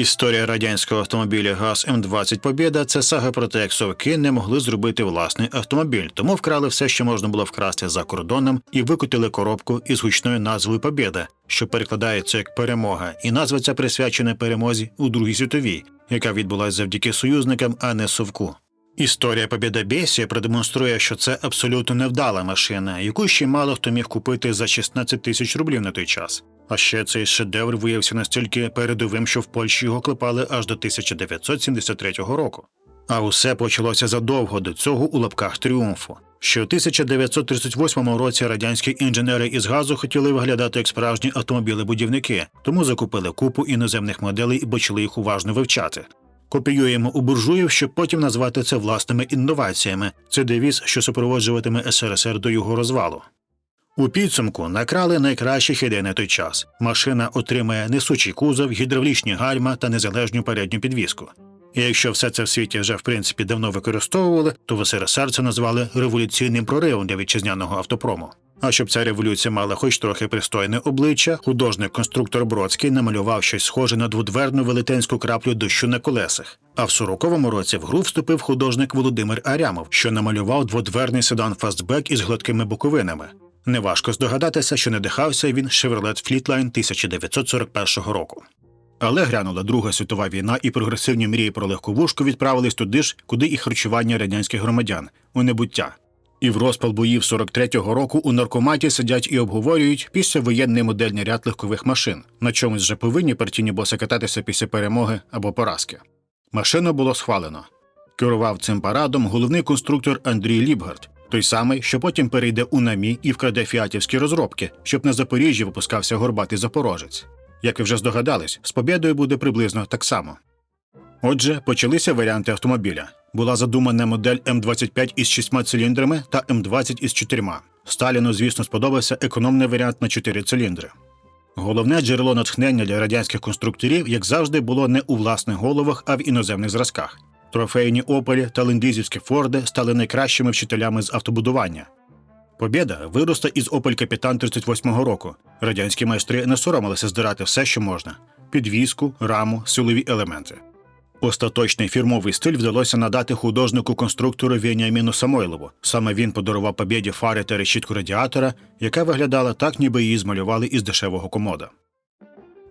Історія радянського автомобіля ГАЗ М20 Побєда це сага про те, як совки не могли зробити власний автомобіль, тому вкрали все, що можна було вкрасти за кордоном, і викотили коробку із гучною назвою Побєда, що перекладається як перемога, і назва ця присвячена перемозі у Другій світовій, яка відбулася завдяки союзникам, а не совку. Історія Побєда Бєсі продемонструє, що це абсолютно невдала машина, яку ще мало хто міг купити за 16 тисяч рублів на той час. А ще цей шедевр виявився настільки передовим, що в Польщі його клепали аж до 1973 року. А усе почалося задовго до цього у лапках тріумфу. Ще у 1938 році радянські інженери із газу хотіли виглядати як справжні автомобілебудівники, тому закупили купу іноземних моделей і почали їх уважно вивчати. Копіюємо у буржуїв, щоб потім назвати це власними інноваціями. Це девіз, що супроводжуватиме СРСР до його розвалу. У підсумку накрали найкращих ідей на той час. Машина отримає несучий кузов, гідравлічні гальма та незалежну передню підвіску. І якщо все це в світі вже в принципі давно використовували, то в СРСР це назвали революційним проривом для вітчизняного автопрому. А щоб ця революція мала хоч трохи пристойне обличчя, художник-конструктор Бродський намалював щось схоже на дводверну велетенську краплю дощу на колесах. А в 40-му році в гру вступив художник Володимир Арямов, що намалював дводверний седан фастбек із гладкими боковинами. Неважко здогадатися, що надихався він Chevrolet Fleetline 1941 року. Але грянула Друга світова війна, і прогресивні мрії про легковушку відправились туди ж, куди і харчування радянських громадян у небуття. І в розпал боїв 43-го року у наркоматі сидять і обговорюють післявоєнний модельний ряд легкових машин. На чомусь же повинні партійні боси кататися після перемоги або поразки. Машину було схвалено. Керував цим парадом головний конструктор Андрій Ліпгард, той самий, що потім перейде у намі і вкраде фіатівські розробки, щоб на Запоріжжі випускався горбатий запорожець. Як ви вже здогадались, з побєдою буде приблизно так само. Отже, почалися варіанти автомобіля. Була задумана модель М25 із шістьма циліндрами та М20 із чотирма. Сталіну, звісно, сподобався економний варіант на чотири циліндри. Головне джерело натхнення для радянських конструкторів, як завжди, було не у власних головах, а в іноземних зразках. Трофейні опелі та лендизівські форди стали найкращими вчителями з автобудування. Побєда виросла із Опель Капітан 38-го року. Радянські майстри не соромилися здирати все, що можна: підвіску, раму, силові елементи. Остаточний фірмовий стиль вдалося надати художнику-конструктору Веніаміну Самойлову. Саме він подарував побєді фари та решітку радіатора, яка виглядала так, ніби її змалювали із дешевого комода.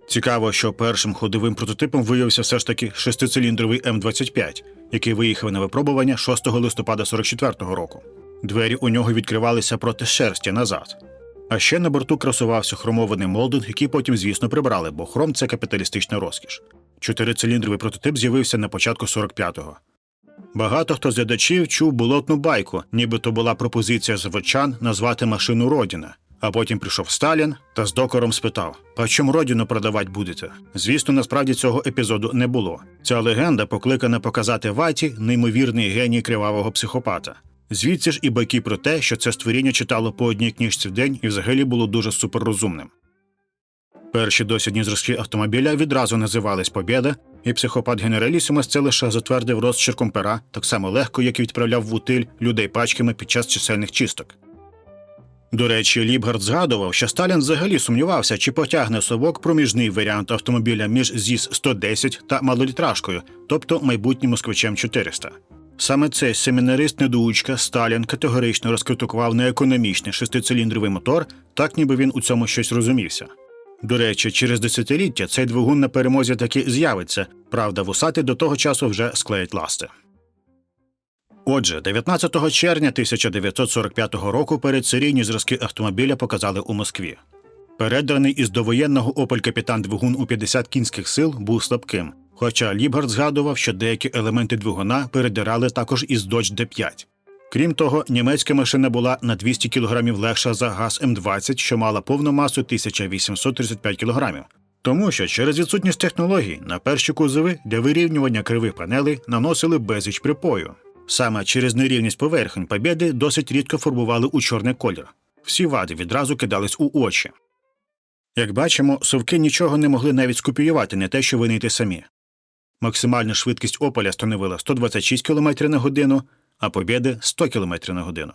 Цікаво, що першим ходовим прототипом виявився все ж таки шестициліндровий М25, який виїхав на випробування 6 листопада 44-го року. Двері у нього відкривалися проти шерсті назад. А ще на борту красувався хромований молдинг, який потім, звісно, прибрали, бо хром це капіталістична розкіш. Чотирициліндровий прототип з'явився на початку 45-го. Багато хто з глядачів чув болотну байку, нібито була пропозиція заводчан назвати машину Родіна. А потім прийшов Сталін та з докором спитав: «А чому родину продавати будете? Звісно, насправді цього епізоду не було. Ця легенда покликана показати ваті неймовірний геній кривавого психопата. Звідси ж і байки про те, що це створіння читало по одній книжці в день і взагалі було дуже суперрозумним. Перші дослідні зразки автомобіля відразу називались Побєда, і психопат Генералісімас це лише затвердив розчерком пера так само легко, як і відправляв в утиль людей пачками під час чисельних чисток. До речі, Ліпгард згадував, що Сталін взагалі сумнівався, чи потягне совок проміжний варіант автомобіля між ЗІС-110 та малолітражкою, тобто майбутнім москвичем 400. Саме цей семінарист-недоучка Сталін категорично розкритикував неекономічний шестициліндровий мотор, так ніби він у цьому щось розумівся. До речі, через десятиліття цей двигун на перемозі таки з'явиться, правда, вусати до того часу вже склеять ласти. Отже, 19 червня 1945 року передсерійні зразки автомобіля показали у Москві. Передраний із довоєнного Opel Капітан двигун у 50 кінських сил був слабким, хоча Лібгард згадував, що деякі елементи двигуна передирали також із Dodge D5. Крім того, німецька машина була на 200 кг легша за ГАЗ М20, що мала повну масу 1835 кг. Тому що через відсутність технологій на перші кузови для вирівнювання кривих панелей наносили безліч припою. Саме через нерівність поверхень побєди досить рідко фарбували у чорний колір. Всі вади відразу кидались у очі. Як бачимо, совки нічого не могли навіть скопіювати, не те, що винайти самі. Максимальна швидкість Ополя становила 126 км на годину, а Побєди 100 км на годину.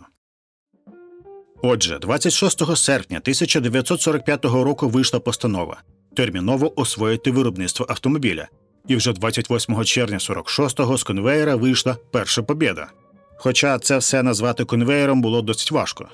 Отже, 26 серпня 1945 року вийшла постанова терміново освоїти виробництво автомобіля. І вже 28 червня 46-го з конвеєра вийшла перша побєда. Хоча це все назвати конвеєром було досить важко.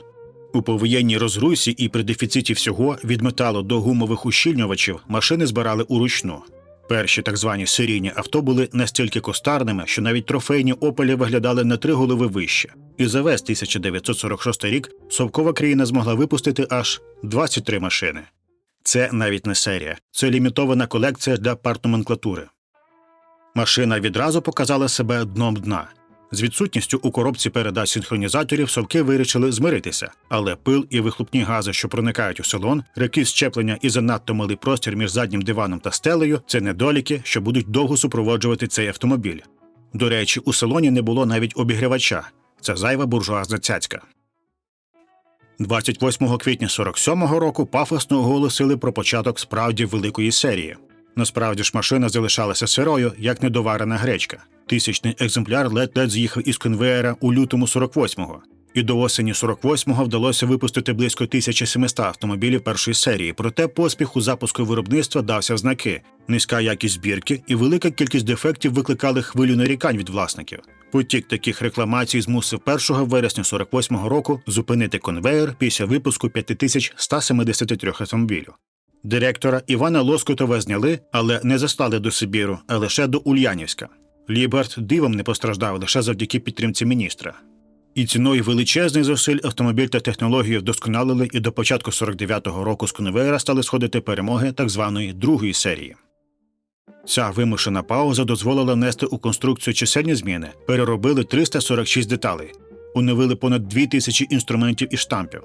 У повоєнній розрусі і при дефіциті всього від металу до гумових ущільнювачів машини збирали уручну. Перші так звані серійні авто були настільки костарними, що навіть трофейні опелі виглядали на три голови вище. І за весь 1946 рік совкова країна змогла випустити аж 23 машини. Це навіть не серія, це лімітована колекція для партноменклатури. Машина відразу показала себе дном дна. З відсутністю у коробці передач синхронізаторів совки вирішили змиритися, але пил і вихлопні гази, що проникають у салон, рики щеплення і занадто малий простір між заднім диваном та стелею це недоліки, що будуть довго супроводжувати цей автомобіль. До речі, у салоні не було навіть обігрівача. Це зайва буржуазна цяцька. 28 квітня 47-го року пафосно оголосили про початок справді великої серії. Насправді ж машина залишалася сирою, як недоварена гречка. Тисячний екземпляр ледь-ледь з'їхав із конвеєра у лютому 48-го. І до осені 48-го вдалося випустити близько 1700 автомобілів першої серії, проте поспіх у запуску виробництва дався в знаки. Низька якість збірки і велика кількість дефектів викликали хвилю нарікань від власників. Потік таких рекламацій змусив 1 вересня 48-го року зупинити конвеєр після випуску 5173 автомобілів. Директора Івана Лоскутова зняли, але не заслали до Сибіру, а лише до Ульянівська. Ліберт дивом не постраждав лише завдяки підтримці міністра. І ціною величезних зусиль автомобіль та технології вдосконалили і до початку 49-го року з конвеєра стали сходити перемоги так званої другої серії. Ця вимушена пауза дозволила внести у конструкцію чисельні зміни, переробили 346 деталей, уновили понад 2000 інструментів і штампів.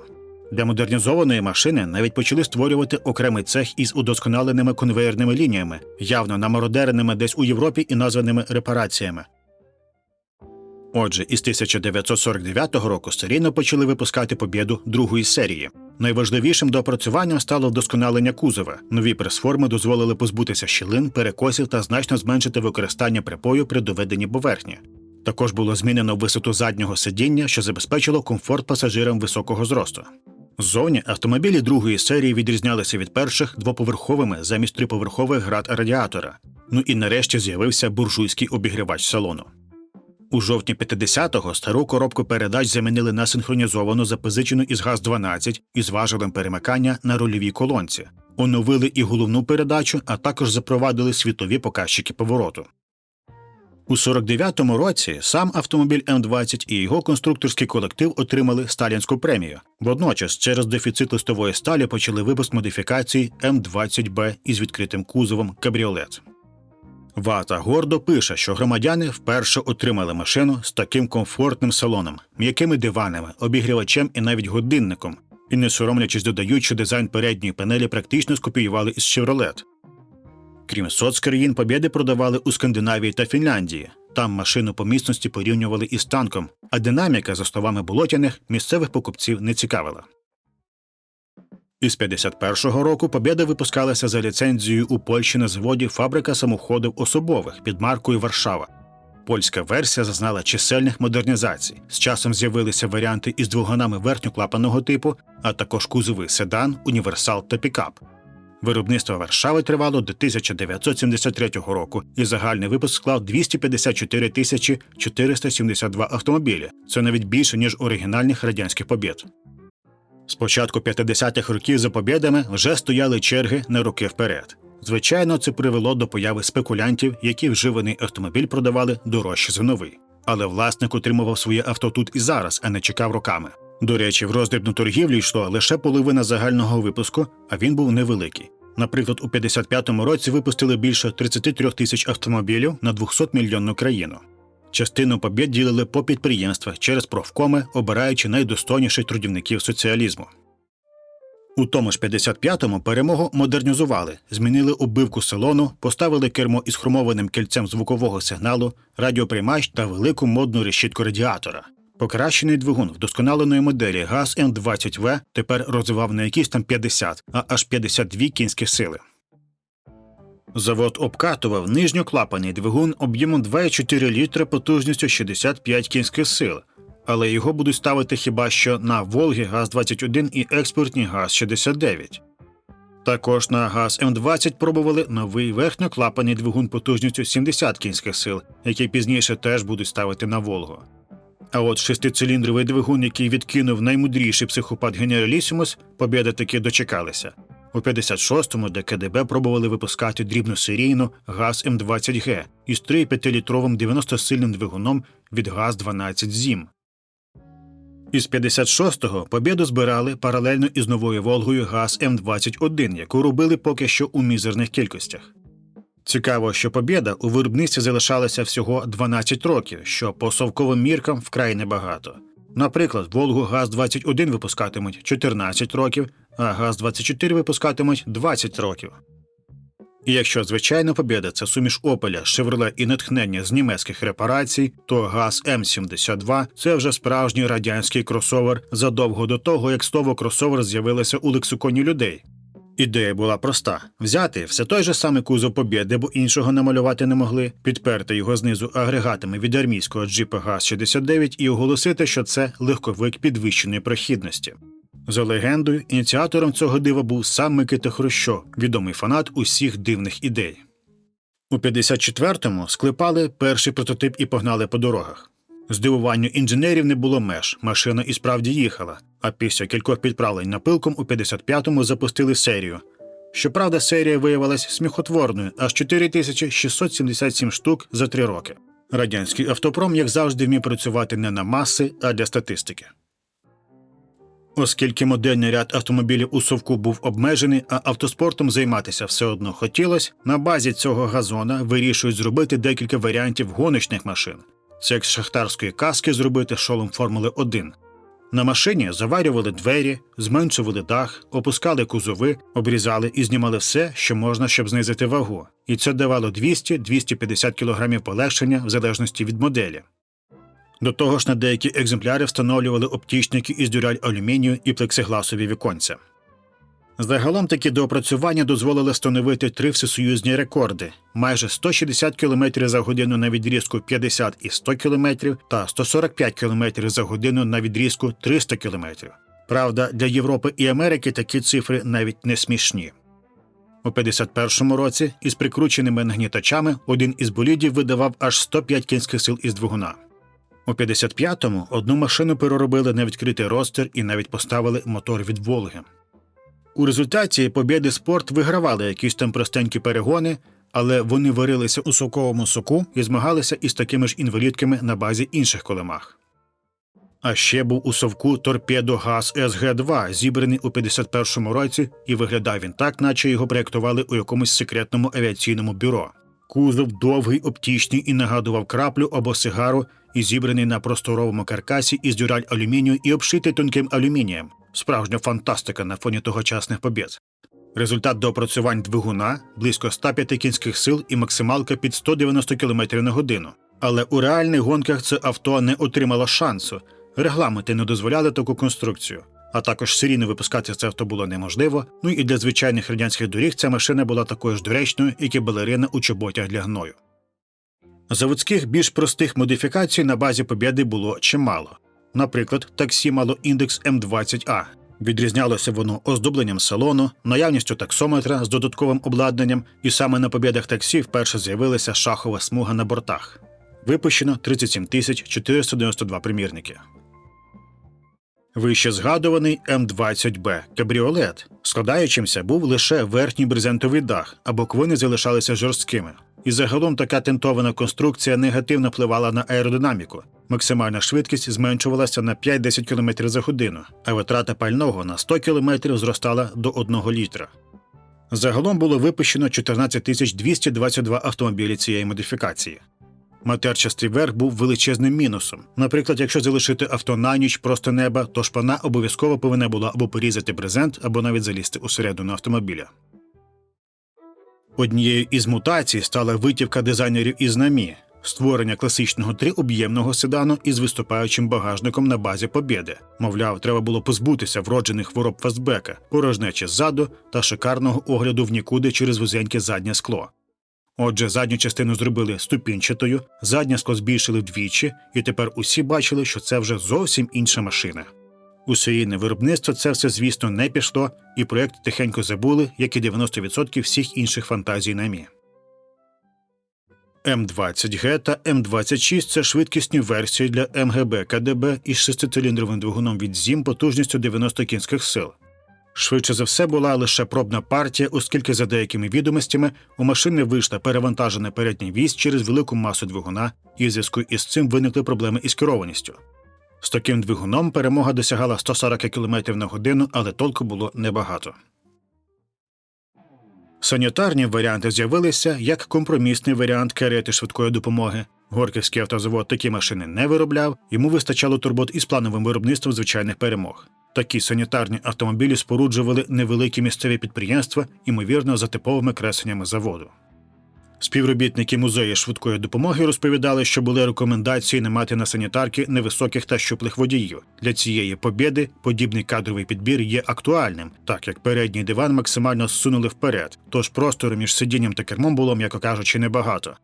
Для модернізованої машини навіть почали створювати окремий цех із удосконаленими конвеєрними лініями, явно намародереними десь у Європі і названими репараціями. Отже, із 1949 року серійно почали випускати побєду другої серії. Найважливішим доопрацюванням стало вдосконалення кузова. Нові пресформи дозволили позбутися щілин, перекосів та значно зменшити використання припою при доведенні поверхні. Також було змінено висоту заднього сидіння, що забезпечило комфорт пасажирам високого зросту. Ззовні автомобілі другої серії відрізнялися від перших двоповерховими замість триповерхових град радіатора. Ну і нарешті з'явився буржуйський обігрівач салону. У жовтні 50-го стару коробку передач замінили на синхронізовану запозичену із ГАЗ-12 із важелем перемикання на рульовій колонці, оновили і головну передачу, а також запровадили світові показчики повороту. У 49-му році сам автомобіль М20 і його конструкторський колектив отримали сталінську премію. Водночас, через дефіцит листової сталі почали випуск модифікації М20Б із відкритим кузовом кабріолет. Вата гордо пише, що громадяни вперше отримали машину з таким комфортним салоном, м'якими диванами, обігрівачем і навіть годинником, і не соромлячись додають, що дизайн передньої панелі практично скопіювали із Chevrolet. Крім соцкраїн, побєди продавали у Скандинавії та Фінляндії. Там машину по міцності порівнювали із танком, а динаміка, за словами болотяних, місцевих покупців не цікавила. Із 51-го року Побєда випускалася за ліцензією у Польщі на заводі фабрика самоходів особових під маркою Варшава. Польська версія зазнала чисельних модернізацій. З часом з'явилися варіанти із двигунами верхньоклапаного типу, а також кузови седан, універсал та пікап. Виробництво Варшави тривало до 1973 року, і загальний випуск склав 254 тисячі 472 автомобілі. Це навіть більше ніж оригінальних радянських побєд. З початку 50-х років за побєдами вже стояли черги на роки вперед. Звичайно, це привело до появи спекулянтів, які вживаний автомобіль продавали дорожче за новий. Але власник отримував своє авто тут і зараз, а не чекав роками. До речі, в роздрібну торгівлю йшло лише половина загального випуску, а він був невеликий. Наприклад, у 55-му році випустили більше 33 тисяч автомобілів на 200 мільйонну країну. Частину побід ділили по підприємствах через профкоми, обираючи найдостойніших трудівників соціалізму. У тому ж 55-му перемогу модернізували, змінили оббивку салону, поставили кермо із хромованим кільцем звукового сигналу, радіоприймач та велику модну решітку радіатора. Покращений двигун вдосконаленої моделі ГАЗ М20В тепер розвивав не якісь там 50, а аж 52 кінські сили. Завод обкатував нижньоклапаний двигун об'ємом 2,4 літри потужністю 65 кінських сил, але його будуть ставити хіба що на Волги ГАЗ-21 і експортні ГАЗ-69. Також на ГАЗ М20 пробували новий верхньоклапаний двигун потужністю 70 кінських сил, який пізніше теж будуть ставити на Волгу. А от шестициліндровий двигун, який відкинув наймудріший психопат Генералісімус, побєда таки дочекалися. У 56-му ДКДБ пробували випускати дрібносерійну ГАЗ М20Г із 3,5-літровим 90-сильним двигуном від ГАЗ-12 ЗІМ. Із 56-го побєду збирали паралельно із новою Волгою ГАЗ М21, яку робили поки що у мізерних кількостях. Цікаво, що побєда у виробництві залишалася всього 12 років, що по совковим міркам вкрай небагато. Наприклад, Волгу ГАЗ-21 випускатимуть 14 років, а ГАЗ-24 випускатимуть 20 років. І якщо звичайна побєда це суміш Опеля, Шевроле і натхнення з німецьких репарацій, то ГАЗ М72 це вже справжній радянський кросовер задовго до того, як слово кросовер з'явилося у лексиконі людей. Ідея була проста: взяти все той же самий кузов побєди, бо іншого намалювати не могли, підперти його знизу агрегатами від армійського джипа ГАЗ-69 і оголосити, що це легковик підвищеної прохідності. За легендою, ініціатором цього дива був сам Микита Хрущов, відомий фанат усіх дивних ідей. У 54-му склепали перший прототип і погнали по дорогах. Здивуванню інженерів не було меж, машина і справді їхала, а після кількох підправлень напилком у 55-му запустили серію. Щоправда, серія виявилась сміхотворною аж 4677 штук за три роки. Радянський автопром, як завжди, вмів працювати не на маси, а для статистики. Оскільки модельний ряд автомобілів у совку був обмежений, а автоспортом займатися все одно хотілося, на базі цього газона вирішують зробити декілька варіантів гоночних машин. Це як з шахтарської каски зробити шолом Формули 1. На машині заварювали двері, зменшували дах, опускали кузови, обрізали і знімали все, що можна, щоб знизити вагу. І це давало 200-250 кг полегшення в залежності від моделі. До того ж, на деякі екземпляри встановлювали оптічники із дюраль алюмінію і плексигласові віконця. Загалом такі доопрацювання дозволили встановити три всесоюзні рекорди: майже 160 км за годину на відрізку 50 і 100 км та 145 км за годину на відрізку 300 км. Правда, для Європи і Америки такі цифри навіть не смішні. У 51-му році із прикрученими нагнітачами один із болідів видавав аж 105 кінських сил із двигуна. У 55-му одну машину переробили на відкритий ростер і навіть поставили мотор від Волги. У результаті побєди спорт вигравали якісь там простенькі перегони, але вони варилися у соковому соку і змагалися із такими ж інвалідками на базі інших колемах. А ще був у совку торпедо ГАЗ СГ-2, зібраний у 51-му році, і виглядав він так, наче його проєктували у якомусь секретному авіаційному бюро. Кузов довгий, оптічний і нагадував краплю або сигару, і зібраний на просторовому каркасі із дюраль алюмінію і обшитий тонким алюмінієм. Справжня фантастика на фоні тогочасних побєд. Результат доопрацювань двигуна близько 105 кінських сил і максималка під 190 км на годину. Але у реальних гонках це авто не отримало шансу. Регламенти не дозволяли таку конструкцію. А також серійно випускати це авто було неможливо. Ну і для звичайних радянських доріг ця машина була такою ж доречною, як і балерина у чоботях для гною. Заводських більш простих модифікацій на базі Побєди було чимало. Наприклад, таксі мало індекс М20А. Відрізнялося воно оздобленням салону, наявністю таксометра з додатковим обладнанням, і саме на побєдах таксі вперше з'явилася шахова смуга на бортах. Випущено 37 тисяч 492 примірники. Вище згадуваний М20Б кабріолет, складаючимся був лише верхній брезентовий дах, а боковини залишалися жорсткими. І загалом така тентована конструкція негативно впливала на аеродинаміку. Максимальна швидкість зменшувалася на 5-10 км за годину, а витрата пального на 100 км зростала до 1 літра. Загалом було випущено 14 222 автомобілі цієї модифікації. Матерчастий верх був величезним мінусом. Наприклад, якщо залишити авто на ніч просто неба, то шпана обов'язково повинна була або порізати брезент, або навіть залізти усередину автомобіля. Однією із мутацій стала витівка дизайнерів із намі, створення класичного триоб'ємного седану із виступаючим багажником на базі Побєди. Мовляв, треба було позбутися вроджених хвороб фастбека, порожнечі ззаду та шикарного огляду в нікуди через вузеньке заднє скло. Отже, задню частину зробили ступінчатою, заднє скло збільшили вдвічі, і тепер усі бачили, що це вже зовсім інша машина. У серійне виробництво це все, звісно, не пішло, і проєкт тихенько забули, як і 90% всіх інших фантазій на мі. М20Г та М26 це швидкісні версії для МГБ КДБ із шестициліндровим двигуном від ЗІМ потужністю 90 кінських сил. Швидше за все була лише пробна партія, оскільки, за деякими відомостями, у машини вийшла перевантажена передня вісь через велику масу двигуна, і в зв'язку із цим виникли проблеми із керованістю. З таким двигуном перемога досягала 140 км на годину, але толку було небагато. Санітарні варіанти з'явилися як компромісний варіант карети швидкої допомоги. Горківський автозавод такі машини не виробляв, йому вистачало турбот із плановим виробництвом звичайних перемог. Такі санітарні автомобілі споруджували невеликі місцеві підприємства, ймовірно, за типовими кресеннями заводу. Співробітники музею швидкої допомоги розповідали, що були рекомендації не мати на санітарки невисоких та щуплих водіїв. Для цієї побєди подібний кадровий підбір є актуальним, так як передній диван максимально зсунули вперед, тож простору між сидінням та кермом було, м'яко кажучи, небагато.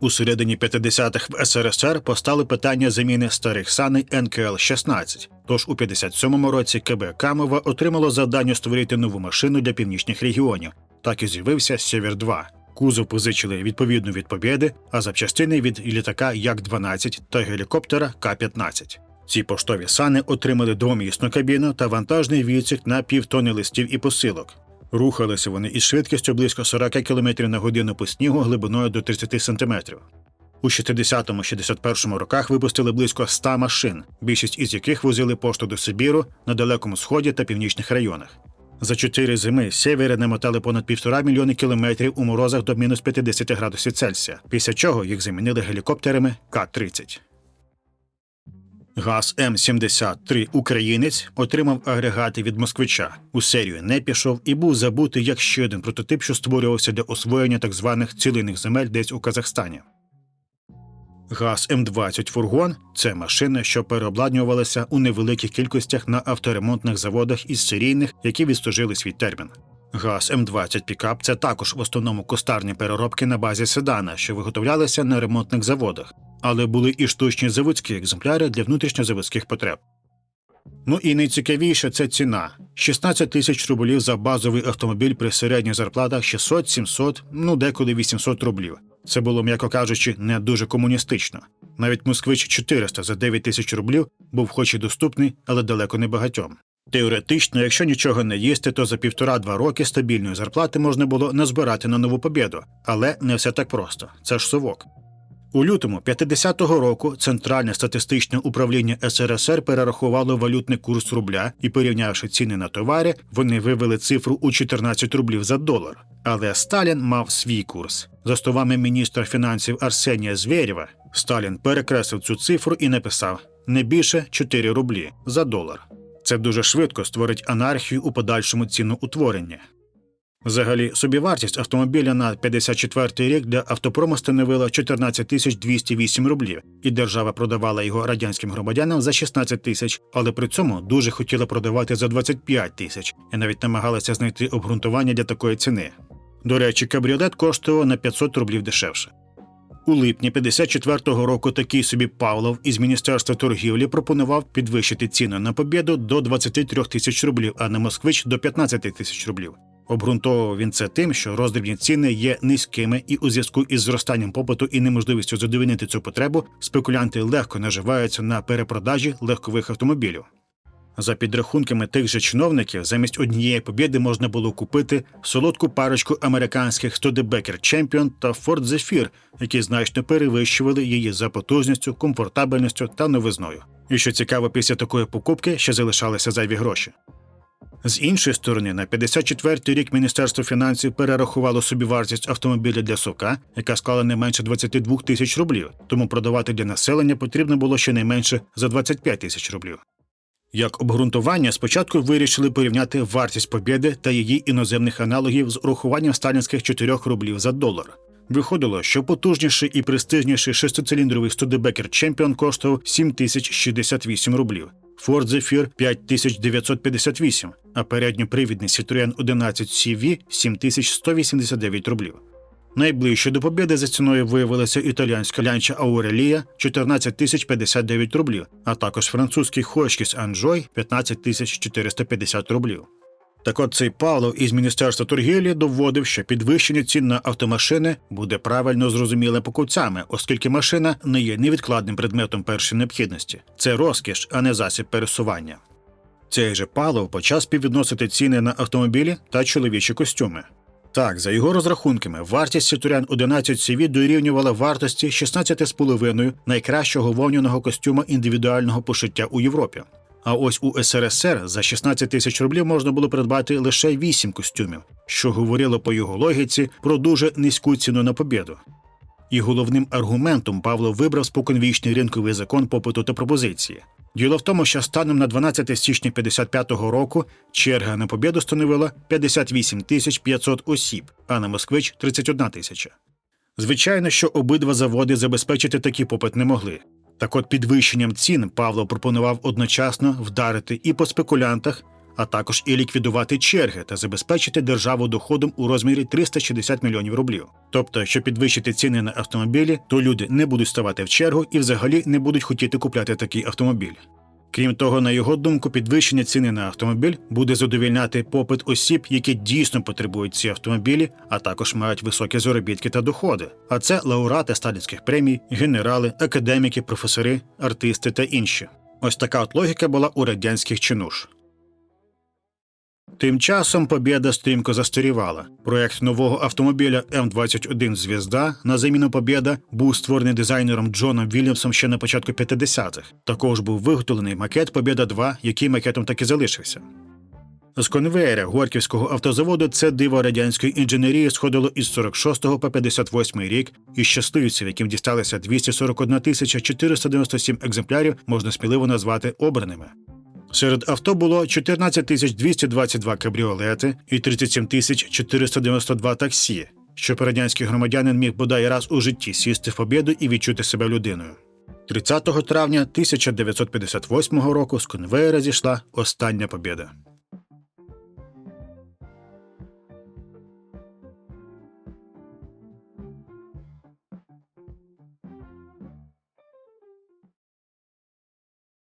У середині 50-х в СРСР постали питання заміни старих саней НКЛ-16, тож у 57-му році КБ Камова отримало завдання створити нову машину для північних регіонів. Так і з'явився Сєвєр 2 Кузов позичили відповідно від Побєди, а запчастини від літака Як-12 та гелікоптера К-15. Ці поштові сани отримали двомісну кабіну та вантажний відсік на півтони листів і посилок. Рухалися вони із швидкістю близько 40 км на годину по снігу глибиною до 30 см. У 60-61 роках випустили близько 100 машин, більшість із яких возили пошту до Сибіру на далекому сході та північних районах. За чотири зими сєвєри намотали понад півтора мільйони кілометрів у морозах до мінус 50 градусів Цельсія, після чого їх замінили гелікоптерами К-30. ГАЗ М-73 Українець отримав агрегати від москвича. У серію не пішов і був забутий як ще один прототип, що створювався для освоєння так званих цілинних земель десь у Казахстані. ГАЗ М20 фургон це машини, що переобладнювалися у невеликих кількостях на авторемонтних заводах із серійних, які відслужили свій термін. ГАЗ М20 Пікап це також в основному кустарні переробки на базі седана, що виготовлялися на ремонтних заводах, але були і штучні заводські екземпляри для внутрішньозаводських потреб. Ну і найцікавіше це ціна: 16 тисяч рублів за базовий автомобіль при середніх зарплатах 600-700, ну деколи 800 рублів. Це було, м'яко кажучи, не дуже комуністично. Навіть москвич 400 за 9 тисяч рублів був хоч і доступний, але далеко не багатьом. Теоретично, якщо нічого не їсти, то за півтора-два роки стабільної зарплати можна було назбирати на нову побіду, але не все так просто. Це ж совок. У лютому 50-го року Центральне статистичне управління СРСР перерахувало валютний курс рубля і, порівнявши ціни на товари, вони вивели цифру у 14 рублів за долар. Але Сталін мав свій курс. За словами міністра фінансів Арсенія Звєрєва, Сталін перекреслив цю цифру і написав не більше 4 рублі за долар. Це дуже швидко створить анархію у подальшому ціноутворенні. Взагалі, собівартість автомобіля на 54-й рік для автопрому становила 14 тисяч 208 рублів, і держава продавала його радянським громадянам за 16 тисяч, але при цьому дуже хотіла продавати за 25 тисяч і навіть намагалася знайти обґрунтування для такої ціни. До речі, кабріолет коштував на 500 рублів дешевше. У липні 54-го року такий собі Павлов із Міністерства торгівлі пропонував підвищити ціну на побєду до 23 тисяч рублів, а на москвич до 15 тисяч рублів. Обґрунтовував він це тим, що роздрібні ціни є низькими, і у зв'язку із зростанням попиту і неможливістю задовольнити цю потребу, спекулянти легко наживаються на перепродажі легкових автомобілів. За підрахунками тих же чиновників, замість однієї побєди можна було купити солодку парочку американських Studebaker Champion та Ford Zephyr, які значно перевищували її за потужністю, комфортабельністю та новизною. І що цікаво, після такої покупки ще залишалися зайві гроші. З іншої сторони, на 54-й рік Міністерство фінансів перерахувало собі вартість автомобіля для сока, яка склала не менше 22 тисяч рублів, тому продавати для населення потрібно було щонайменше за 25 тисяч рублів. Як обґрунтування, спочатку вирішили порівняти вартість побєди та її іноземних аналогів з урахуванням сталінських 4 рублів за долар. Виходило, що потужніший і престижніший шестициліндровий Studebaker Champion коштував 7068 рублів, Ford Zephyr 5958, а передньопривідний Citroën 11 CV 7189 рублів. Найближче до побіди за ціною виявилася італійська лянча Аурелія 14 тисяч 59 рублів, а також французький Хошкіс Анжой 15 тисяч 450 рублів. Так от цей Павлов із міністерства торгівлі доводив, що підвищення цін на автомашини буде правильно зрозуміле покупцями, оскільки машина не є невідкладним предметом першої необхідності. Це розкіш, а не засіб пересування. Цей же Павлов почав співвідносити ціни на автомобілі та чоловічі костюми. Так, за його розрахунками, вартість Сітурян 11 CV дорівнювала вартості 16,5 найкращого вовняного костюма індивідуального пошиття у Європі. А ось у СРСР за 16 тисяч рублів можна було придбати лише 8 костюмів, що говорило по його логіці про дуже низьку ціну на побіду. І головним аргументом Павло вибрав споконвічний ринковий закон попиту та пропозиції. Діло в тому, що станом на 12 січня 55-го року черга на побіду становила 58 тисяч 500 осіб, а на москвич 31 тисяча. Звичайно, що обидва заводи забезпечити такий попит не могли. Так от підвищенням цін Павло пропонував одночасно вдарити і по спекулянтах, а також і ліквідувати черги та забезпечити державу доходом у розмірі 360 мільйонів рублів. Тобто, щоб підвищити ціни на автомобілі, то люди не будуть ставати в чергу і взагалі не будуть хотіти купляти такий автомобіль. Крім того, на його думку, підвищення ціни на автомобіль буде задовільняти попит осіб, які дійсно потребують ці автомобілі, а також мають високі заробітки та доходи. А це лауреати сталінських премій, генерали, академіки, професори, артисти та інші. Ось така от логіка була у радянських чинуш. Тим часом Побєда стрімко застарівала. Проект нового автомобіля М21 Звізда на заміну Побєда був створений дизайнером Джоном Вільямсом ще на початку 50-х. Також був виготовлений макет Побєда 2, який макетом так і залишився. З конвеєра Горківського автозаводу це диво радянської інженерії сходило із 46 по 58 рік, і щасливців, яким дісталося 241 тисяча 497 екземплярів, можна сміливо назвати обраними. Серед авто було 14 тисяч 222 кабріолети і 37 тисяч 492 таксі, щоб радянський громадянин міг бодай раз у житті сісти в побіду і відчути себе людиною. 30 травня 1958 року з конвеєра зійшла остання побєда.